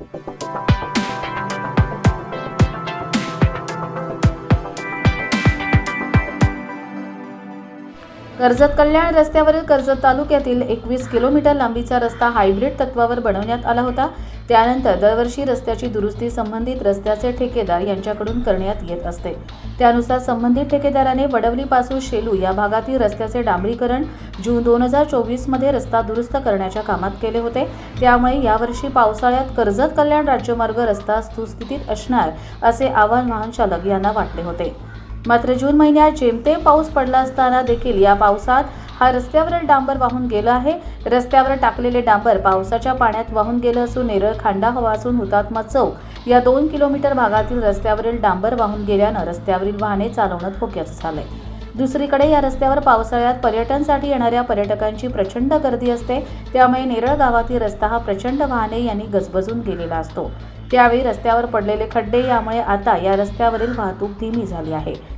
Thank you. Karjat Kalyan रस्त्यावरील कर्जत तालुक्यातील एकवीस किलोमीटर लांबीचा रस्ता हायब्रिड तत्वावर बनवण्यात आला होता. त्यानंतर दरवर्षी रस्त्याची दुरुस्ती संबंधित रस्त्याचे ठेकेदार यांच्याकडून करण्यात येत असते. त्यानुसार संबंधित ठेकेदाराने वडवलीपासून शेलू या भागातील रस्त्याचे डांबरीकरण जून दोन हजार चोवीसमध्ये रस्ता दुरुस्त करण्याच्या कामात केले होते. त्यामुळे यावर्षी पावसाळ्यात कर्जत कल्याण राज्यमार्ग रस्ता सुस्थितीत असणार असे आव्हान वाहन चालक यांना वाटले होते. मात्र जून महिन्यात जेमतेम पाऊस पडला असताना देखील या पावसात हा रस्त्यावरील डांबर वाहून गेला आहे. रस्त्यावर टाकलेले डांबर पावसाच्या पाण्यात वाहून गेलं असून नेरळ खांडा हवासून हुतात्मा चौक या दोन किलोमीटर भागातील रस्त्यावरील डांबर वाहून गेल्यानं रस्त्यावरील वाहने चालवणं धोक्याचं झालंय. दुसरीकडे या रस्त्यावर पावसाळ्यात पर्यटनसाठी येणाऱ्या पर्यटकांची प्रचंड गर्दी असते. त्यामुळे नेरळ गावातील रस्ता हा प्रचंड वाहने यांनी गजबजून गेलेला असतो. त्यावेळी रस्त्यावर पडलेले खड्डे यामुळे आता या रस्त्यावरील वाहतूक धीमी झाली आहे.